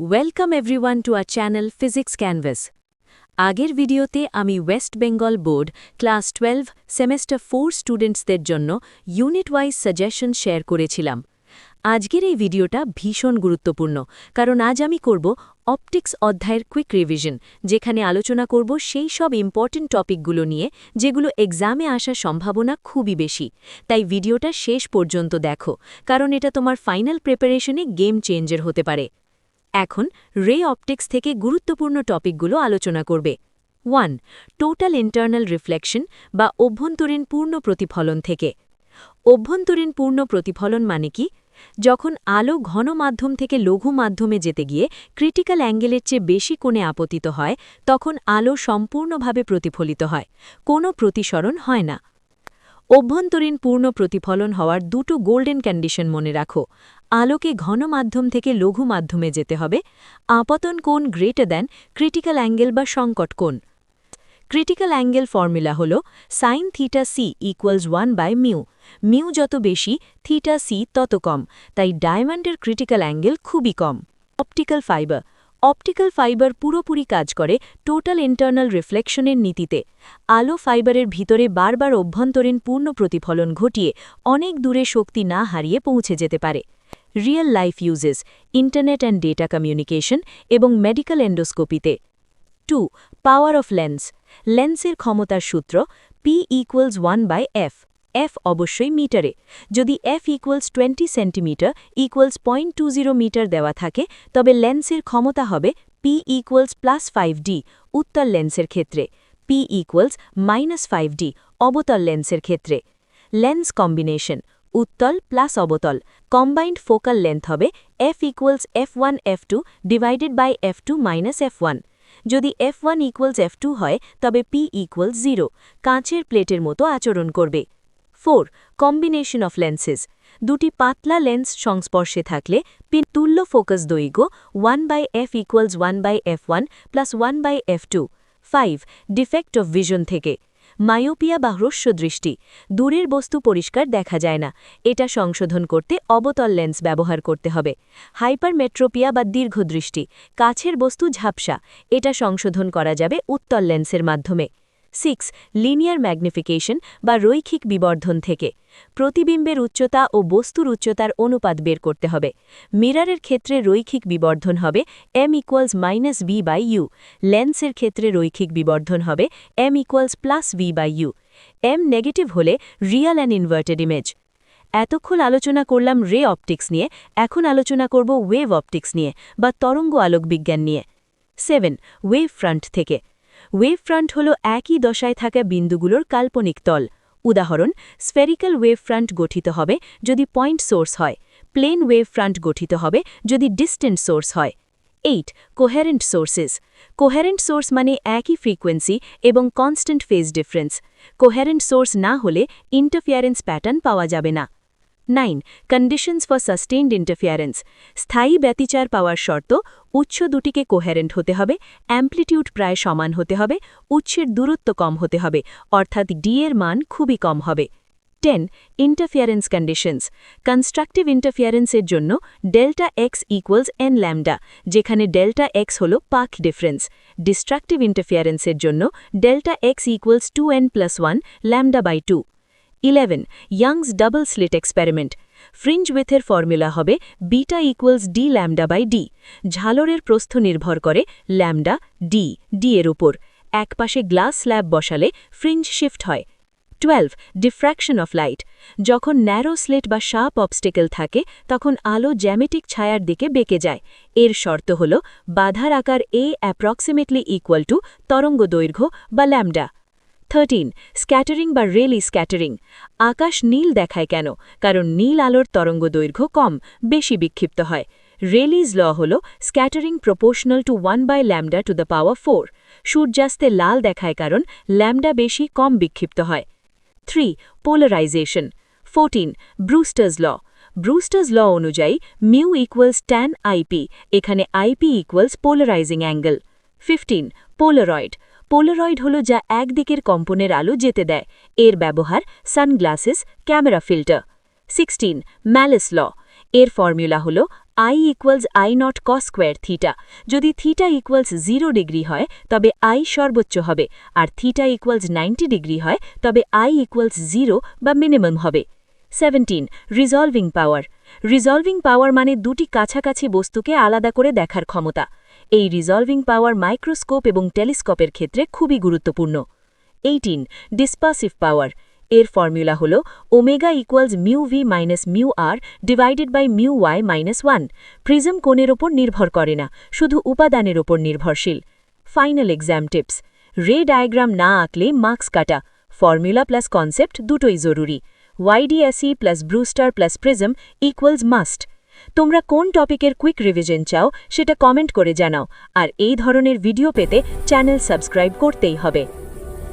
Welcome everyone to our channel physics canvas আগের ভিডিওতে আমি West Bengal board class twelve semester four স্টুডেন্টসদের জন্য unit wise suggestion share করেছিলাম। আজকের এই ভিডিওটা ভীষণ গুরুত্বপূর্ণ, কারণ আজ আমি করব অপটিক্স অধ্যায়ের কুইক রিভিশন যেখানে আলোচনা করব সেই সব ইম্পর্টেন্ট টপিকগুলো নিয়ে, যেগুলো এক্সামে আসার সম্ভাবনা খুবই বেশি। তাই ভিডিওটা শেষ পর্যন্ত দেখো, কারণ এটা তোমার ফাইনাল প্রিপারেশনে গেম চেঞ্জের হতে পারে। এখন রে অপটিক্স থেকে গুরুত্বপূর্ণ টপিকগুলো আলোচনা করবে। ওয়ান, টোটাল ইন্টারনাল রিফ্লেকশন বা অভ্যন্তরীণ পূর্ণ প্রতিফলন থেকে। অভ্যন্তরীণ পূর্ণ প্রতিফলন মানে কি? যখন আলো ঘন মাধ্যম থেকে লঘু মাধ্যমে যেতে গিয়ে ক্রিটিক্যাল অ্যাঙ্গেলের চেয়ে বেশি কোণে আপতিত হয়, তখন আলো সম্পূর্ণভাবে প্রতিফলিত হয়, কোনো প্রতিসরণ হয় না। অভ্যন্তরীণ পূর্ণ প্রতিফলন হওয়ার দুটো গোল্ডেন কন্ডিশন মনে রাখো। আলোকে ঘন মাধ্যম থেকে লঘু মাধ্যমে যেতে হবে। আপতন কোণ গ্রেটার দ্যান ক্রিটিক্যাল অ্যাঙ্গেল বা সংকট কোণ। ক্রিটিক্যাল অ্যাঙ্গেল ফর্মুলা হল sine theta C equals one by mu mu যত বেশি থিটা সি তত কম। তাই ডায়মন্ডের ক্রিটিক্যাল অ্যাঙ্গেল খুবই কম। অপটিক্যাল ফাইবার অপটিক্যাল ফাইবার পুরোপুরি কাজ করে টোটাল ইন্টারনাল রিফ্লেকশনের নীতিতে। আলো ফাইবারের ভিতরে বারবার অভ্যন্তরীণ পূর্ণ প্রতিফলন ঘটিয়ে অনেক দূরে শক্তি না হারিয়ে পৌঁছে যেতে পারে। Real life uses internet and data communication এবং মেডিকেল এন্ডোস্কোপিতে টু পাওয়ার অফ লেন্স লেন্সের ক্ষমতার সূত্র P equals one by F F অবশ্যই মিটারে। যদি F equals twenty centimetre equals point two zero metre দেওয়া থাকে, তবে লেন্সের ক্ষমতা হবে P equals plus five D উত্তর লেন্সের ক্ষেত্রে। P equals minus five D অবতল লেন্সের ক্ষেত্রে। লেন্স কম্বিনেশন উত্তল প্লাস অবতল। কম্বাইন্ড ফোকাল লেন্থ হবে F equals F one F two divided by F two minus F one যদি F one equals F two হয়, তবে পি ইকুয়ালস জিরো কাঁচের প্লেটের মতো আচরণ করবে। Four, combination of lenses. দুটি পাতলা লেন্স সংস্পর্শে থাকলে পিন তুল্য ফোকাস দৈর্ঘ্য one by F equals one by F one plus one by F two. Five, defect of vision থেকে। মায়োপিয়া বা হ্রস্ব দৃষ্টি। দূরের বস্তু পরিষ্কার দেখা যায় না। এটা সংশোধন করতে অবতল লেন্স ব্যবহার করতে হবে। হাইপারমেট্রোপিয়া বা দীর্ঘদৃষ্টি কাছের বস্তু ঝাপসা। এটা সংশোধন করা যাবে উত্তল লেন্সের মাধ্যমে। সিক্স লিনিয়ার ম্যাগনিফিকেশন বা রৈখিক বিবর্ধন থেকে। প্রতিবিম্বের উচ্চতা ও বস্তুর উচ্চতার অনুপাত বের করতে হবে। মিরারের ক্ষেত্রে রৈখিক বিবর্ধন হবে M equals minus V by U লেন্সের ক্ষেত্রে রৈখিক বিবর্ধন হবে M equals plus V by U M negative হলে রিয়াল অ্যান্ড ইনভার্টেড ইমেজ এতক্ষণ আলোচনা করলাম রে অপটিক্স নিয়ে, এখন আলোচনা করব ওয়েভ অপটিক্স নিয়ে বা তরঙ্গ আলোক বিজ্ঞান নিয়ে। সেভেন ওয়েভ ফ্রন্ট থেকে। ওয়েভ ফ্রন্ট হল একই দশায় থাকা বিন্দুগুলোর কাল্পনিক তল। উদাহরণ স্ফেরিক্যাল ওয়েভ ফ্রন্ট গঠিত হবে যদি পয়েন্ট সোর্স হয় প্লেন ওয়েভ ফ্রন্ট গঠিত হবে যদি ডিস্টেন্ট সোর্স হয়। Eight coherent sources coherent source মানে একই ফ্রিকোয়েন্সি এবং constant phase difference coherent source না হলে ইন্টারফিয়ারেন্স প্যাটার্ন পাওয়া যাবে না। Nine conditions for sustained interference স্থায়ী ব্যতিচার পাওয়ার শর্ত, উৎস দুটিকে কোহেরেন্ট হতে হবে অ্যাম্প্লিটিউড প্রায় সমান হতে হবে, উৎসের দূরত্ব কম হতে হবে, অর্থাৎ ডি এর মান খুবই কম হবে। টেন ইন্টারফিয়ারেন্স কন্ডিশনস কনস্ট্রাকটিভ ইন্টারফিয়ারেন্সের জন্য delta X equals N lambda যেখানে ডেল্টা এক্স হল পাক ডিফারেন্স ডিস্ট্রাকটিভ ইন্টারফিয়ারেন্সের জন্য delta X equals two N plus one lambda by two eleven Young's double slit experiment fringe উইথের formula হবে beta equals D lambda by D ঝালরের প্রস্থ নির্ভর করে lambda D D এর উপর। এক পাশে গ্লাস স্ল্যাব বসালে ফ্রিঞ্জ শিফট হয়। টুয়েলভ ডিফ্র্যাকশন অফ লাইট যখন ন্যারো স্লেট বা শার্প অবস্টেকেল থাকে, তখন আলো জ্যামেটিক ছায়ার দিকে বেঁকে যায়। এর শর্ত হল, বাধার আকার এ অ্যাপ্রক্সিমেটলি ইকুয়াল টু তরঙ্গ দৈর্ঘ্য বা ল্যামডা থার্টিন স্ক্যাটারিং বা রেলি স্ক্যাটারিং আকাশ নীল দেখায় কেন? কারণ নীল আলোর তরঙ্গ দৈর্ঘ্য কম, বেশি বিক্ষিপ্ত হয়। রেলিজ ল হল scattering proportional to one by lambda to the power four সূর্যাস্তে লাল দেখায় কারণ ল্যামডা বেশি, কম বিক্ষিপ্ত হয়। Three polarisation fourteen Brewster's law Brewster's law অনুযায়ী মিউ ইকুয়ালস ট্যান আইপি এখানে IP equals polarising angle fifteen polaroid polaroid হল যা একদিকের কম্পনের আলো যেতে দেয়। এর ব্যবহার sunglasses, camera filter. Sixteen, Malus law. এর ফর্মুলা হল I equals I not cos square theta যদি থিটা ইকুয়ালস জিরো ডিগ্রি হয়, তবে আই সর্বোচ্চ হবে। আর থিটা ইকুয়ালস নাইনটি ডিগ্রি হয়, তবে আই ইকুয়ালস জিরো বা মিনিমাম হবে। Seventeen resolving power resolving power মানে দুটি কাছাকাছি বস্তুকে আলাদা করে দেখার ক্ষমতা। এই রিজলভিং পাওয়ার মাইক্রোস্কোপ এবং টেলিস্কোপের ক্ষেত্রে খুবই গুরুত্বপূর্ণ। Eighteen, dispersive power. এর ফর্মুলা হল omega equals mu V minus mu R divided by mu Y minus one. Prism কোণের ওপর নির্ভর করে না, শুধু উপাদানের ওপর নির্ভরশীল। Final exam tips. Ray diagram না আঁকলে মার্কস কাটা। ফর্মুলা প্লাস কনসেপ্ট দুটোই জরুরি। YDSE plus Brewster plus prism equals must. তোমরা কোন টপিকের কুইক রিভিশন চাও সেটা কমেন্ট করে জানাও। আর এই ধরনের ভিডিও পেতে চ্যানেল সাবস্ক্রাইব করতেই হবে।